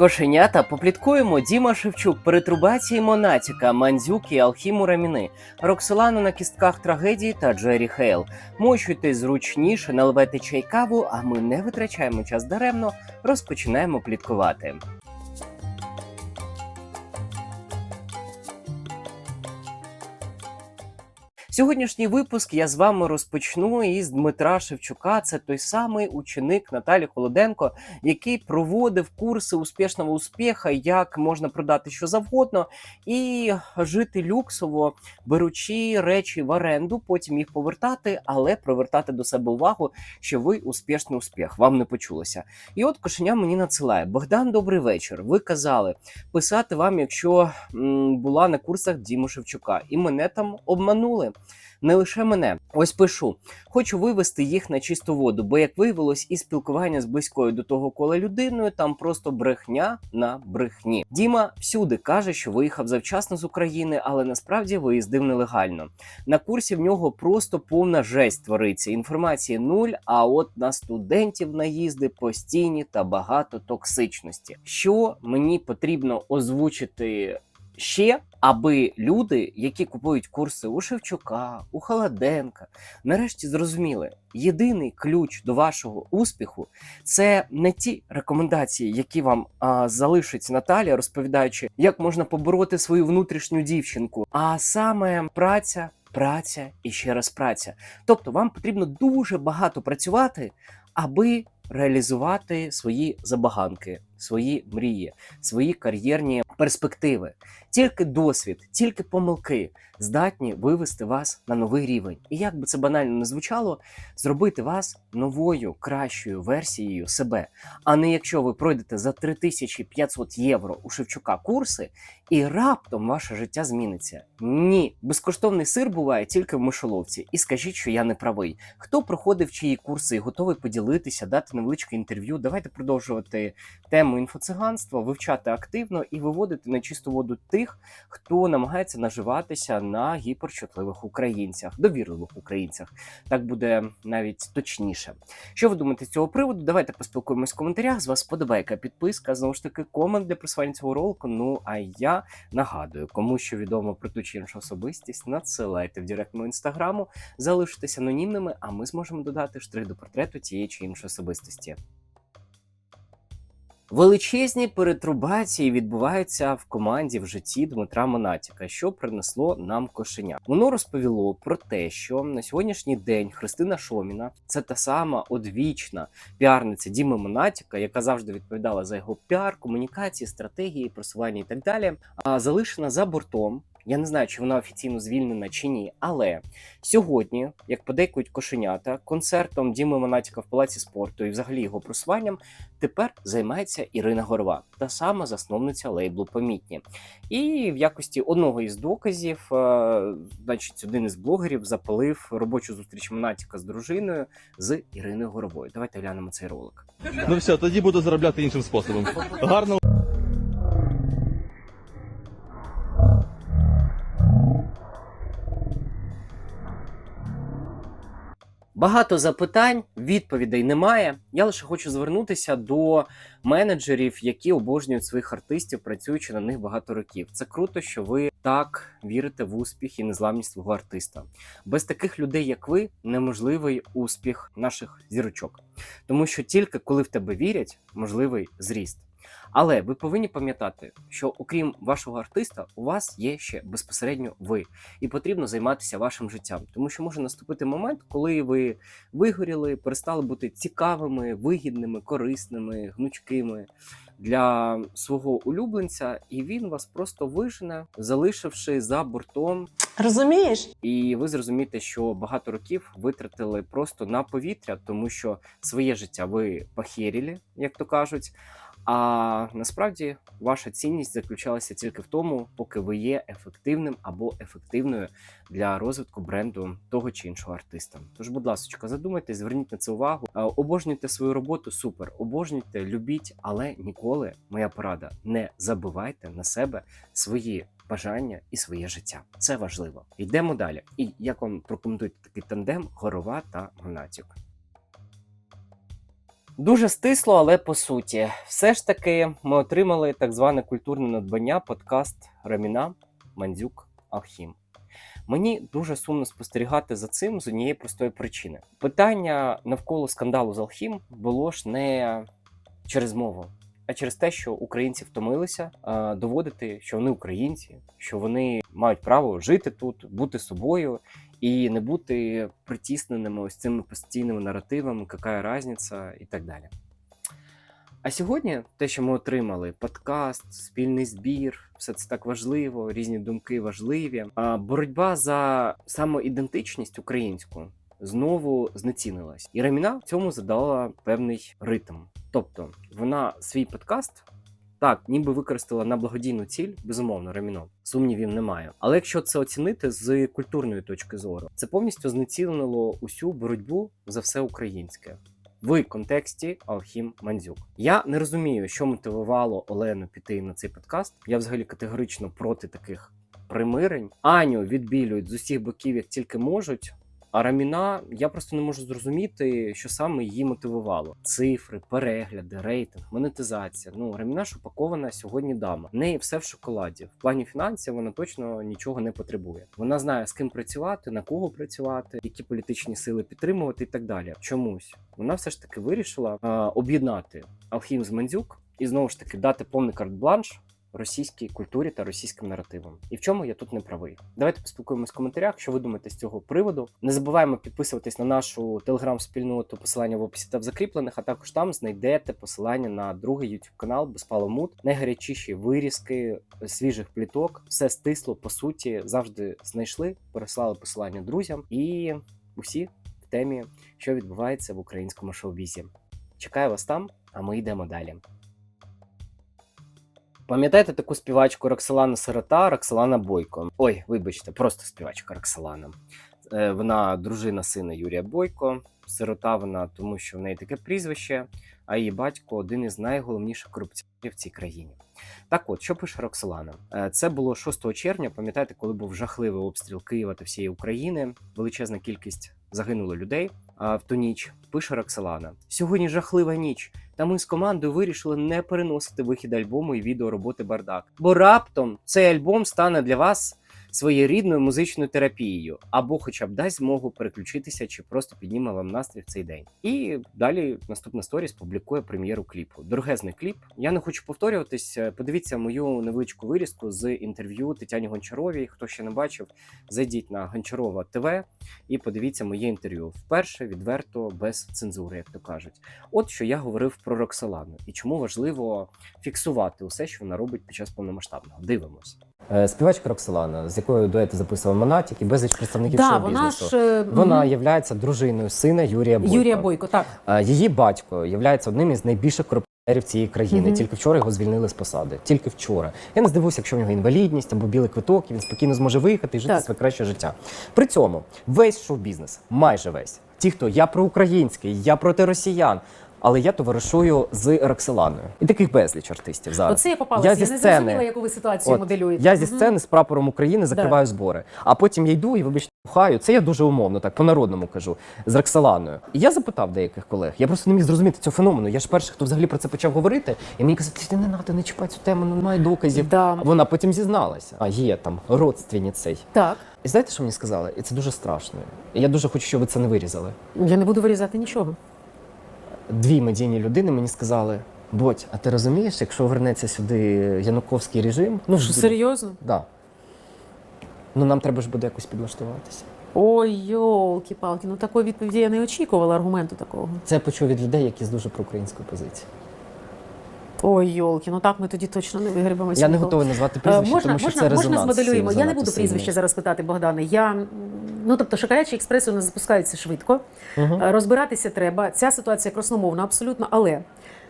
Кошенята попліткуємо Діма Шевчук, перетрубації Монатіка, Мандзюк і Алхіму Раміни, Роксолана на кістках трагедії та Джері Хейл. Мочуйте зручніше, наливайте чай каву, а ми не витрачаємо час даремно, розпочинаємо пліткувати. Сьогоднішній випуск я з вами розпочну із Дмитра Шевчука. Це той самий ученик Наталі Холоденко, який проводив курси успішного успіха, як можна продати що завгодно, і жити люксово, беручи речі в оренду, потім їх повертати, але привертати до себе увагу, що ви успішний успіх. Вам не почулося. І от кошеня мені надсилає: Богдан, добрий вечір. Ви казали писати вам, якщо м, була на курсах Діми Шевчука, і мене там обманули. Не лише мене. Ось пишу. Хочу вивести їх на чисту воду, бо як виявилось, і спілкування з близькою до того кола людиною там просто брехня на брехні. Діма всюди каже, що виїхав завчасно з України, але насправді виїздив нелегально. На курсі в нього просто повна жесть твориться. Інформації нуль. А от на студентів наїзди постійні та багато токсичності. Що мені потрібно озвучити ще, аби люди, які купують курси у Шевчука, у Холоденка, нарешті зрозуміли, єдиний ключ до вашого успіху це не ті рекомендації, які вам а, залишить Наталія, розповідаючи, як можна побороти свою внутрішню дівчинку, а саме праця. Праця і ще раз праця. Тобто вам потрібно дуже багато працювати, аби реалізувати свої забаганки, свої мрії, свої кар'єрні перспективи. Тільки досвід, тільки помилки здатні вивести вас на новий рівень. І як би це банально не звучало, зробити вас новою, кращою версією себе. А не якщо ви пройдете за 3500 євро у Шевчука курси, і раптом ваше життя зміниться. Ні, безкоштовний сир буває тільки в мишоловці. І скажіть, що я не правий. Хто проходив чиї курси і готовий поділитися, дати невеличке інтерв'ю? Давайте продовжувати тему інфоциганства, вивчати активно і виводити на чисту воду тих, хто намагається наживатися на гіперчутливих українцях, довірливих українцях. Так буде навіть точніше. Що ви думаєте з цього приводу? Давайте поспілкуємось в коментарях. З вас подобайка, підписка, знову ж таки, комент для просування цього ролику. Ну а я нагадую, кому що відомо про ту чи іншу особистість, надсилайте в директ мого інстаграму, залишитесь анонімними, а ми зможемо додати штрих до портрету тієї чи іншої особистості. Величезні перетрубації відбуваються в команді в житті Дмитра Монатіка, що принесло нам кошеня. Воно розповіло про те, що на сьогоднішній день Христина Шоміна це та сама одвічна піарниця Діми Монатіка, яка завжди відповідала за його піар, комунікації, стратегії, просування і так далі. А залишена за бортом. Я не знаю, чи вона офіційно звільнена чи ні, але сьогодні, як подейкують кошенята, концертом Діми Монатіка в палаці спорту і взагалі його просуванням тепер займається Ірина Горова, та сама засновниця лейблу Помітні. І в якості одного із доказів, е, значить, один із блогерів запалив робочу зустріч Монатіка з дружиною з Іриною Горовою. Давайте глянемо цей ролик. Ну все, тоді буду заробляти іншим способом. Гарно. Багато запитань, відповідей немає. Я лише хочу звернутися до менеджерів, які обожнюють своїх артистів, працюючи на них багато років. Це круто, що ви так вірите в успіх і незламність свого артиста. Без таких людей, як ви, неможливий успіх наших зірочок, тому що тільки коли в тебе вірять, можливий зріст. Але ви повинні пам'ятати, що окрім вашого артиста, у вас є ще безпосередньо ви, і потрібно займатися вашим життям, тому що може наступити момент, коли ви вигоріли, перестали бути цікавими, вигідними, корисними, гнучкими для свого улюбленця, і він вас просто вижене, залишивши за бортом Розумієш? і ви зрозумієте, що багато років витратили просто на повітря, тому що своє життя ви похеріли, як то кажуть. А насправді ваша цінність заключалася тільки в тому, поки ви є ефективним або ефективною для розвитку бренду того чи іншого артиста. Тож, будь ласка, задумайтесь, зверніть на це увагу. Е, Обожнюйте свою роботу, супер. Обожнюйте, любіть, але ніколи, моя порада, не забивайте на себе свої бажання і своє життя. Це важливо. Йдемо далі. І як вам прокоментуєте такий тандем Горова та Монатік? Дуже стисло, але по суті, все ж таки ми отримали так зване культурне надбання подкаст Раміна Мандзюк Алхім. Мені дуже сумно спостерігати за цим з однієї простої причини. Питання навколо скандалу з Алхім було ж не через мову, а через те, що українці втомилися е, доводити, що вони українці, що вони мають право жити тут, бути собою і не бути притісненими ось цими постійними наративами, яка різниця і так далі. А сьогодні те, що ми отримали: подкаст, спільний збір, все це так важливо, різні думки важливі. А боротьба за самоідентичність українську знову знецінилась. І Раміна в цьому задала певний ритм. Тобто вона свій подкаст. Так, ніби використала на благодійну ціль, безумовно, Реміно. Сумнівів немає. Але якщо це оцінити з культурної точки зору, це повністю знецінило усю боротьбу за все українське в контексті Алхім Мандзюк. Я не розумію, що мотивувало Олену піти на цей подкаст. Я взагалі категорично проти таких примирень. Аню відбілюють з усіх боків, як тільки можуть. А Раміна, я просто не можу зрозуміти, що саме її мотивувало: цифри, перегляди, рейтинг, монетизація. Ну Раміна ж упакована сьогодні дама. В неї все в шоколаді. В плані фінансів вона точно нічого не потребує. Вона знає з ким працювати, на кого працювати, які політичні сили підтримувати і так далі. Чомусь вона все ж таки вирішила е, об'єднати Алхім з Мандзюк і знову ж таки дати повний карт-бланш російській культурі та російським наративам. І в чому я тут не правий? Давайте поспілкуємось в коментарях, що ви думаєте з цього приводу. Не забуваємо підписуватись на нашу телеграм-спільноту, посилання в описі та в закріплених, а також там знайдете посилання на другий YouTube канал Безпаломут. Найгарячіші вирізки свіжих пліток, все стисло по суті, завжди знайшли, переслали посилання друзям і усі в темі, що відбувається в українському шоу-бізі. Чекаю вас там, а ми йдемо далі. Пам'ятаєте таку співачку Роксолана Сирота, Роксолана Бойко? Ой, вибачте, просто співачка Роксолана. Е, Вона дружина сина Юрія Бойко. Сирота вона, тому що в неї таке прізвище, а її батько один із найголовніших корупціонерів в цій країні. Так от, що пише Роксолана? Е, Це було 6 червня. Пам'ятаєте, коли був жахливий обстріл Києва та всієї України? Величезна кількість загинуло людей. А в ту ніч пише Роксолана. Сьогодні жахлива ніч. Та ми з командою вирішили не переносити вихід альбому і відео роботи Бардак. Бо раптом цей альбом стане для вас своєрідною музичною терапією, або хоча б дасть змогу переключитися чи просто підніме вам настрій в цей день. І далі наступна сторіс публікує прем'єру кліпу. Дорогезний кліп. Я не хочу повторюватись. е, Подивіться мою невеличку вирізку з інтерв'ю Тетяні Гончаровій. Хто ще не бачив, зайдіть на Гончарова ТВ і подивіться моє інтерв'ю. Вперше відверто без цензури, як то кажуть. От що я говорив про Роксолану і чому важливо фіксувати усе, що вона робить під час повномасштабного. Дивимось. Е, Співачка Роксолана, з якою дуети записував Монатік і безліч представників Да, вона шоу-бізнесу. ж е, Вона є дружиною сина Юрія Бойко. Юрія Бойко, так. Е, Її батько є одним із найбільших корупціонерів цієї країни. Мгм. Тільки вчора його звільнили з посади. Тільки вчора. Я не здивуюся, якщо в нього інвалідність або білий квиток, і він спокійно зможе виїхати і жити Так. своє краще життя. При цьому весь шоу-бізнес, майже весь, ті, хто я проукраїнський, я проти росіян. Але я товаришую з Роксоланою. І таких безліч артистів зараз. Оце я попалася. Я Я, зі не сцени. зрозуміла, яку ви ситуацію От, моделюєте. Я зі сцени з прапором України закриваю збори. А потім я йду і, вибачте, бухаю. Це я дуже умовно, так по-народному кажу, з Роксоланою. І я запитав деяких колег. Я просто не міг зрозуміти цього феномену. Я ж перший, хто взагалі про це почав говорити. І мені казали, ти не треба, не чіпай цю тему, ну, немає доказів. Да. Вона потім зізналася. А є там родственні цей. Так. І знаєте, що мені сказали? І це дуже страшно. І я дуже хочу, щоб ви це не вирізали. Я не буду вирізати нічого. Дві медійні людини мені сказали. Бодь, а ти розумієш, якщо вернеться сюди Януковський режим, ну Що серйозно? Да. Ну нам треба ж буде якось підлаштуватися. Ой, йолки-палки, ну такої відповіді я не очікувала аргументу такого. Це я почув від людей, які з дуже проукраїнської позиції. Ой, йолки, ну так ми тоді точно не вигрібемося. Я не готовий назвати Е, прізвище, можна, тому що можна, це можна резонанс. змоделюємо. Я не буду прізвище зараз питати, Богдане. Я ну тобто шоколячі експреси у нас запускаються швидко. Е, Розбиратися треба. Ця ситуація красномовна, абсолютно. Але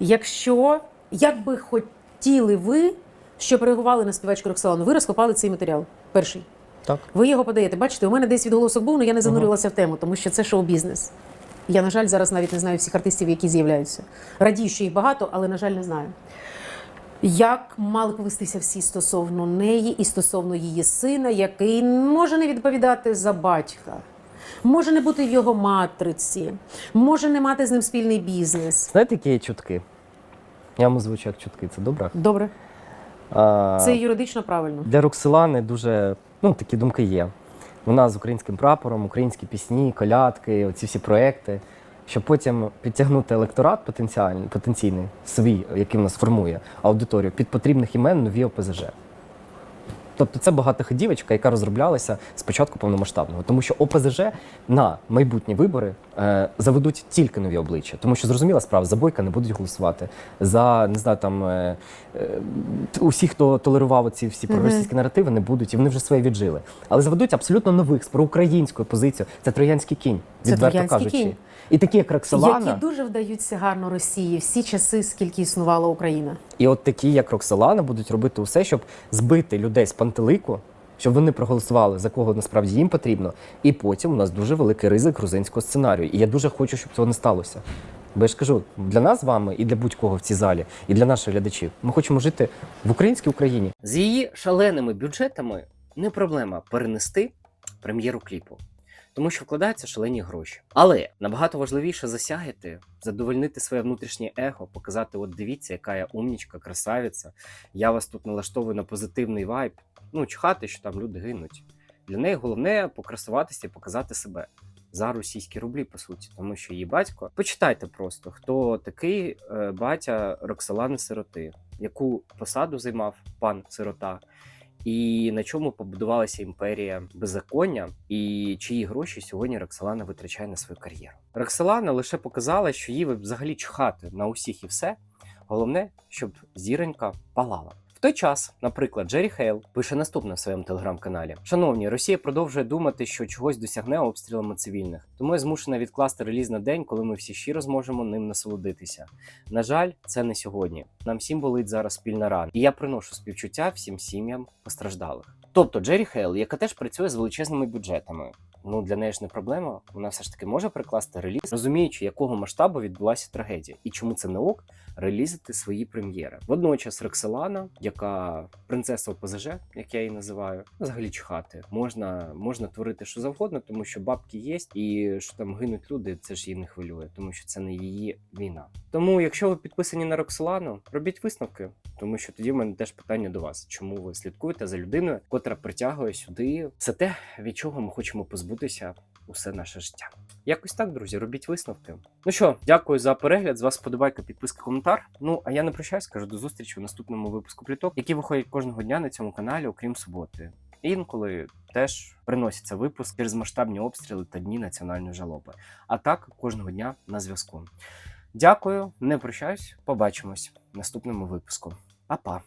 якщо як би хотіли ви, щоб реагували на співачку Роксолану, ви розкопали цей матеріал. Перший. Так. Ви його подаєте. Бачите, у мене десь відголосок був, але я не занурилася в тему, тому що це шоу-бізнес. Я, на жаль, зараз навіть не знаю всіх артистів, які з'являються. Радію, що їх багато, але, на жаль, не знаю. Як мали повестися всі стосовно неї і стосовно її сина, який може не відповідати за батька. може не бути в його матриці, може не мати з ним спільний бізнес. Знаєте, які є чутки? Я вам озвучу як чутки, це добре. Добре, А, це юридично правильно. Для Роксолани дуже ну, такі думки є. Вона з українським прапором, українські пісні, колядки, оці всі проекти, щоб потім підтягнути електорат потенціальний, потенційний, свій, який в нас формує аудиторію, під потрібних імен нові ОПЗЖ. Тобто це багатоходівочка, яка розроблялася з початку повномасштабного, тому що ОПЗЖ на майбутні вибори е, заведуть тільки нові обличчя, тому що зрозуміла справа, за бойка не будуть голосувати. За не знаю, там е, е, усі, хто толерував ці всі проросійські наративи, не будуть, і вони вже своє віджили. Але заведуть абсолютно нових з проукраїнською позицією. Це троянський кінь, відверто кажучи. кінь. І такі, як Роксолана, Які дуже вдаються гарно Росії всі часи, скільки існувала Україна. І от такі, як Роксолана, будуть робити усе, щоб збити людей з пантелику, щоб вони проголосували за кого насправді їм потрібно. І потім у нас дуже великий ризик грузинського сценарію. І я дуже хочу, щоб цього не сталося. Бо я ж кажу, для нас з вами і для будь-кого в цій залі, і для наших глядачів, ми хочемо жити в українській Україні. З її шаленими бюджетами не проблема перенести прем'єру кліпу. Тому що вкладаються шалені гроші. Але набагато важливіше засягти, задовольнити своє внутрішнє его, показати: от дивіться, яка я умнічка, красавиця. Я вас тут налаштовую на позитивний вайб. Ну, чхати, що там люди гинуть. Для неї головне покрасуватися і показати себе за російські рублі, по суті, тому що її батько. Почитайте просто, хто такий е, батя Роксолани Сироти, яку посаду займав пан Сирота, і на чому побудувалася імперія беззаконня, і чиї гроші сьогодні Роксолана витрачає на свою кар'єру. Роксолана лише показала, що їй взагалі чхати на усіх і все. Головне, щоб зіронька палала. Той час, наприклад, Джері Хейл пише наступне в своєму телеграм-каналі: Шановні, Росія продовжує думати, що чогось досягне обстрілами цивільних, тому я змушена відкласти реліз на день, коли ми всі щиро зможемо ним насолодитися. На жаль, це не сьогодні. Нам всім болить зараз спільна рана, і я приношу співчуття всім сім'ям постраждалих. Тобто Джері Хейл, яка теж працює з величезними бюджетами. Ну для неї ж не проблема. Вона все ж таки може прикласти реліз, розуміючи, якого масштабу відбулася трагедія, і чому це не ок релізити свої прем'єри. Водночас Роксолана, яка принцеса ОПЗЖ, як я її називаю, взагалі чхати. Можна, можна творити що завгодно, тому що бабки є, і що там гинуть люди, це ж її не хвилює, тому що це не її війна. Тому, якщо ви підписані на Роксолану, робіть висновки, тому що тоді в мене теж питання до вас: чому ви слідкуєте за людиною, котра притягує сюди все те, від чого ми хочемо позбутися усе наше життя. Якось так, друзі, робіть висновки. Ну що, дякую за перегляд. З вас подобайка, підписка, коментар. Ну а я не прощаюсь, кажу до зустрічі в наступному випуску пліток, які виходять кожного дня на цьому каналі, окрім суботи. І інколи теж приносяться випуск через масштабні обстріли та дні національної жалоби. А так кожного дня на зв'язку. Дякую, не прощаюсь, побачимось в наступному випуску. Па-па!